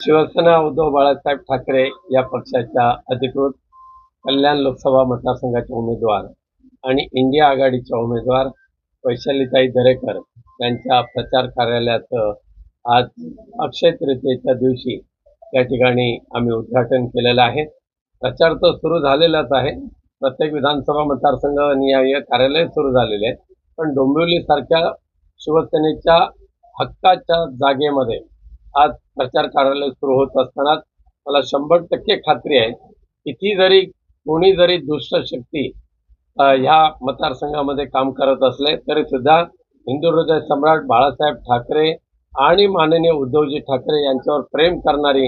शिवसेना उद्धव बाळासाहेब ठाकरे या पक्षाच्या अधिकृत कल्याण लोकसभा मतदारसंघाचे उमेदवार आणि इंडिया आघाडीच्या उमेदवार वैशालीताई दरेकर यांच्या प्रचार कार्यालयाचं आज अक्षय तृतीयेच्या दिवशी या ठिकाणी आम्ही उद्घाटन केलेलं आहे. प्रचार तर सुरू झालेलाच आहे. प्रत्येक विधानसभा मतदारसंघ निहाय कार्यालय सुरू झालेले आहे पण डोंबिवली सारख्या शिवसेनेच्या हक्काच्या जागेमध्ये आज प्रचार कार्यालय सुरू होत असतानाच मला शंभर टक्के खात्री आहे किती जरी कोणी जरी दुष्ट शक्ती ह्या मतदारसंघामध्ये काम करत असले तरी सुद्धा हिंदू हृदय सम्राट बाळासाहेब ठाकरे आणि माननीय उद्धवजी ठाकरे यांच्यावर प्रेम करणारी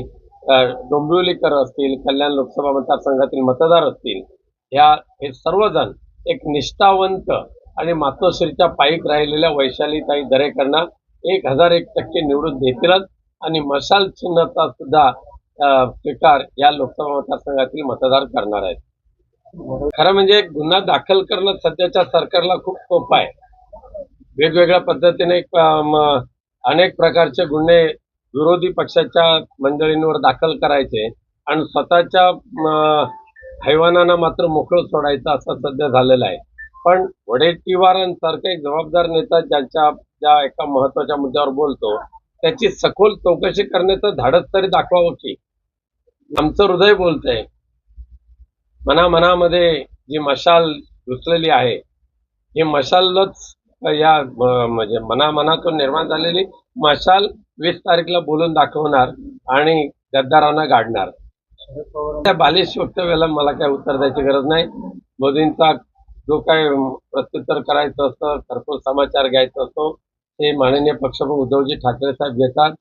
डोंबिवलीकर असतील कल्याण लोकसभा मतदारसंघातील मतदार असतील ह्या हे सर्वजण एक निष्ठावंत आणि मातोश्रीच्या पायीक राहिलेल्या वैशालीताई दरेकरांना एक हजार एक टक्के निवडून देतीलच. आणि मशाल चिन्हाचा सुद्धा अ, स्वीकार या लोकसभा मतदारसंघातील मतदार करणार आहेत. खरं म्हणजे गुन्हा दाखल करणं सध्याच्या सरकारला खूप सोपं आहे. वेगवेगळ्या पद्धतीने अनेक प्रकारचे गुन्हे विरोधी पक्षाच्या मंडळींवर दाखल करायचे आणि स्वतःच्या हैवानांना मात्र मोकळं सोडायचं असं सध्या झालेलं आहे. पण वडेट्टीवारांसारखे जबाबदार नेता ज्यांच्या ज्या एका महत्त्वाच्या मुद्द्यावर बोलतो त्याची सखोल चौकशी करण्याचं धाडस तरी दाखवावं की. आमचं हृदय बोलतंय. मना मनामध्ये जी मशाल घुसलेली आहे ही मशालच या म्हणजे मना मनातून निर्माण झालेली मशाल वीस तारीखला बोलून दाखवणार आणि गद्दारांना गाडणार. त्या बालिश वक्तव्याला मला काय उत्तर द्यायची गरज नाही. मोदींचा जो काय प्रत्युत्तर करायचं असतं घरपूर समाचार घ्यायचा असतो ते माननीय पक्षप्रमुख उद्धवजी ठाकरे साहेब घेतात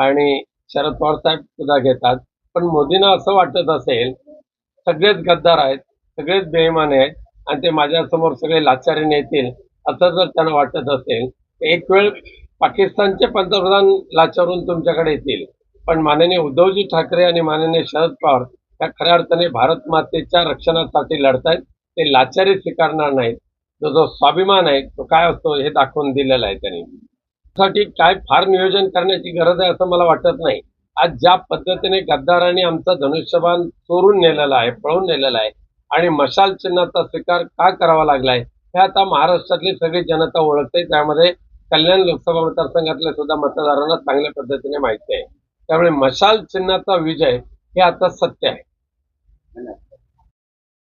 आणि शरद पवार साहेब सुद्धा घेतात. पण मोदींना असं वाटत असेल सगळेच गद्दार आहेत सगळेच बेईमाने आहेत आणि ते माझ्यासमोर सगळे लाचारीने येतील असं जर त्यांना वाटत असेल तर एक वेळ पाकिस्तानचे पंतप्रधान लाचारून तुमच्याकडे येतील. पण माननीय उद्धवजी ठाकरे आणि माननीय शरद पवार या खऱ्या अर्थाने भारत मातेच्या रक्षणासाठी लढतायत. ते लाचारी स्वीकारणार नाहीत. जो जो स्वाभिमान आहे तो काय असतो हे दाखवून दिलेला आहे त्यांनी. साठी काय फार नियोजन करण्याची गरज आहे असं मला वाटत नाही. आज ज्या पद्धतीने गद्दारांनी आमचा धनुष्यबाण चोरून नेलेला आहे पळून नेलेला आहे आणि मशाल चिन्हाचा स्वीकार का करावा लागलाय हे आता महाराष्ट्रातली सगळी जनता ओळखते. त्यामध्ये कल्याण लोकसभा मतदारसंघातल्या सुद्धा मतदारांना चांगल्या पद्धतीने माहिती आहे. त्यामुळे मशाल चिन्हाचा विजय हे आता सत्य आहे.